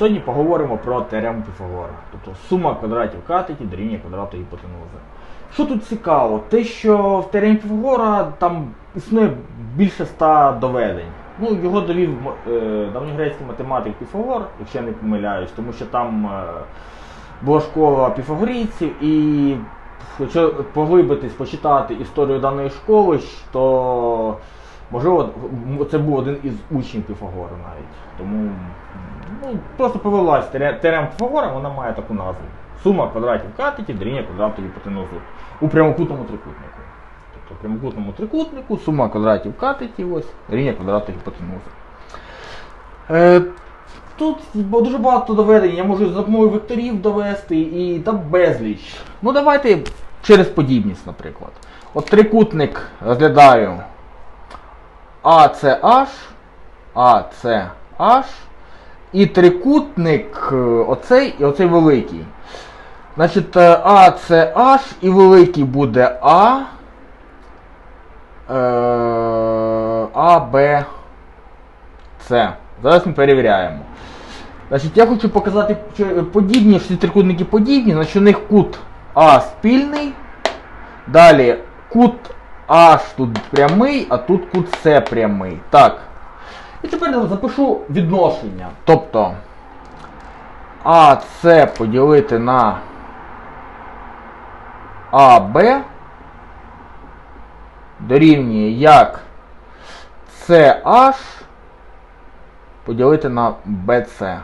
сьогодні поговоримо про теорему Піфагора. Тобто сума квадратів катетів дорівнює квадрату гіпотенузи. Що тут цікаво? Те, що в теоремі Піфагора там існує більше ста доведень. Ну, його довів е, давньогрецький математик Піфагор, якщо я не помиляюсь, тому що там е, була школа піфагорійців, і якщо поглибитись, почитати історію даної школи, то можливо це був один із учнів Піфагора навіть. Тому ну, просто повелась теорема Піфагора, вона має таку назву. Сума квадратів катетів дорівнює квадрату гіпотенузи у прямокутному трикутнику. Тобто в прямокутному трикутнику сума квадратів катетів ось дорівнює квадрату гіпотенузи. Е, Тут дуже багато доведень, я можу за допомогою векторів довести і та безліч. Ну давайте через подібність, наприклад. От трикутник розглядаю ACH, ACH і трикутник е, оцей і оцей великий. Значить, е, ACH і великий буде А. Е, А, Б, С. Зараз ми перевіряємо. Значить, я хочу показати подібні, ці трикутники подібні, значить у них кут А спільний. Далі кут H тут прямий, а тут кут прямий. Так. І тепер я запишу відношення. Тобто АС поділити на АБ дорівнює як CH поділити на BC.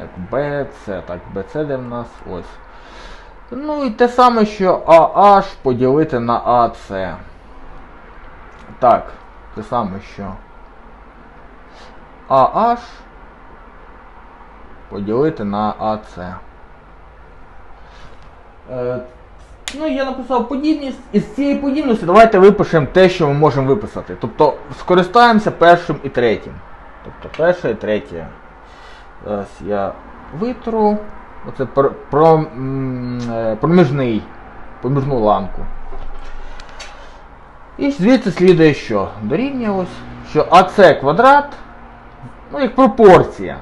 Як BC, так, BC де в нас ось. Ну і те саме, що AH поділити на AC. Так, те саме, що AH поділити на AC. Е, ну, я написав подібність. Із цієї подібності давайте випишемо те, що ми можемо виписати. Тобто скористаємося першим і третім. Тобто перше і третє. Зараз я витру. Оце про, про, е, проміжний, проміжну ланку. І звідси слідує що? Дорівнює ось, що АС квадрат, ну як пропорція.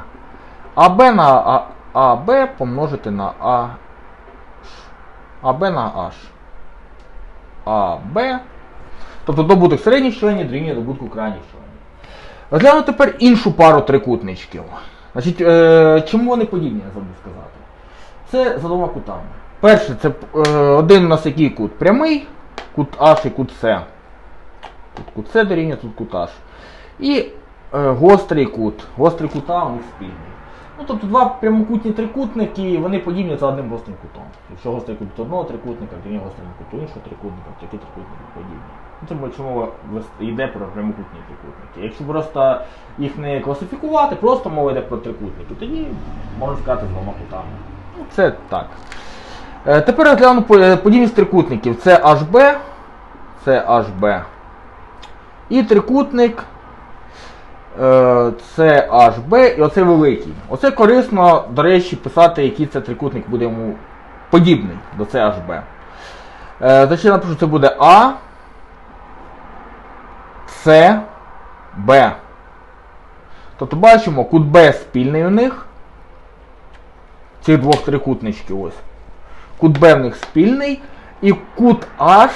АБ на АБ помножити на А. АБ на H. АБ. Тобто добуток середніх членів дорівнює добутку крайніх членів. Розглянемо тепер іншу пару трикутничків. Значить, е, чому вони подібні, я забув сказати. Це за двома кутами. Перший це е, один у нас який кут прямий, кут H і кут С. Тут кут С дорівнює, тут кут H. І е, гострий кут. Гострий кут у них спільний. Ну, тобто два прямокутні трикутники, вони подібні за одним гострим кутом. Якщо гострий кут одного трикутника, дорівнює гострому куту іншого трикутника, то такі трикутники подібні. Ну, Це чому вес- йде про прямокутні трикутники. Якщо просто їх не класифікувати, просто мова йде про трикутники, тоді можна сказати з двома кутами. Це так. Е, Тепер розгляну по- е, подібність трикутників. Це HB, це HB. І трикутник е, це HB і оце великий. Оце корисно, до речі, писати, який це трикутник буде йому подібний до це HB. Е, Значить, я напишу, це буде А, С, Б. Тобто бачимо, кут Б спільний у них. Цих двох трикутничків ось. Кут Б в них спільний. І кут H,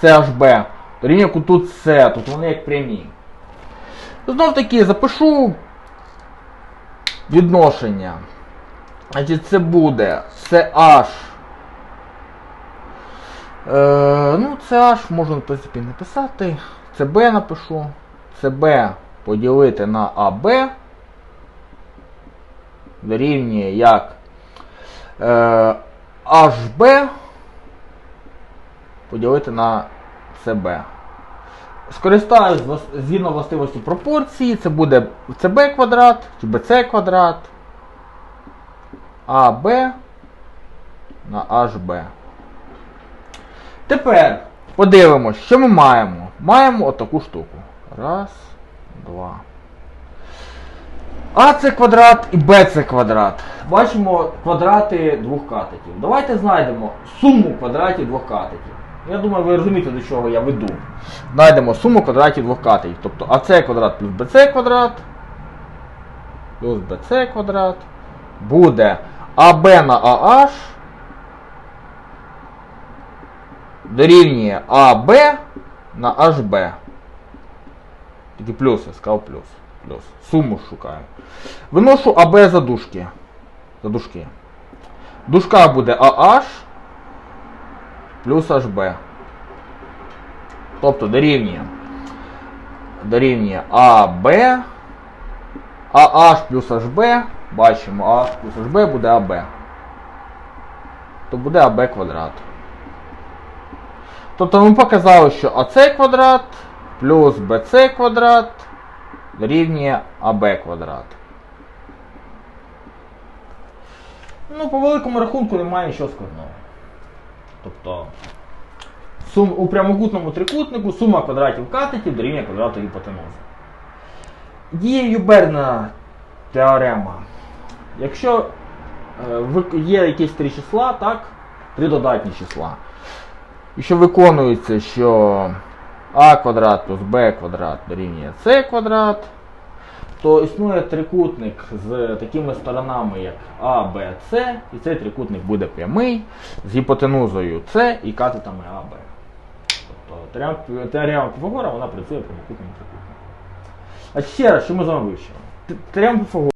це HB, дорівнює куту С, тут вони як прямі. Знов таки запишу відношення. Значить, це буде CH. Е, ну, CH можу, в принципі, не писати. CB напишу. CB поділити на AB. Дорівнює як HB поділити на CB. Скористаюсь згідно властивості пропорції, це буде CB квадрат чи BC квадрат. АБ на HB. Тепер подивимось, що ми маємо. Маємо отаку штуку. Раз, два. АЦ квадрат і БЦ квадрат. Бачимо квадрати двох катетів. Давайте знайдемо суму квадратів двох катетів. Я думаю, ви розумієте, до чого я веду. Знайдемо суму квадратів двох катетів. Тобто АЦ квадрат плюс БЦ квадрат плюс BC квадрат буде АБ на АH дорівнює АБ на HB. Тільки плюс, я сказав плюс. Плюс. Суму шукаю. Виношу АБ за дужки. За дужки. В буде AH плюс HB. Тобто дорівнює. Дорівнює АБ. AH плюс HB. Бачимо, AH плюс HB буде АБ. То буде АБ квадрат. Тобто ми показали, що АЦ квадрат плюс БЦ квадрат дорівнює АБ квадрат. Ну, по великому рахунку немає нічого складного. Тобто сум, у прямокутному трикутнику сума квадратів катетів дорівнює квадрату гіпотенузи. Діє Юберна теорема. Якщо е, є якісь три числа, так, три додатні числа. І що виконується, що а квадрат плюс b квадрат дорівнює c квадрат, то існує трикутник з такими сторонами, як А, Б, С, і цей трикутник буде прямий з гіпотенузою С і катетами А, Б. Тобто теорема, Піфагора вона працює прямокутним трикутником. А ще раз, що ми з вами вивчили? Теорема Піфагора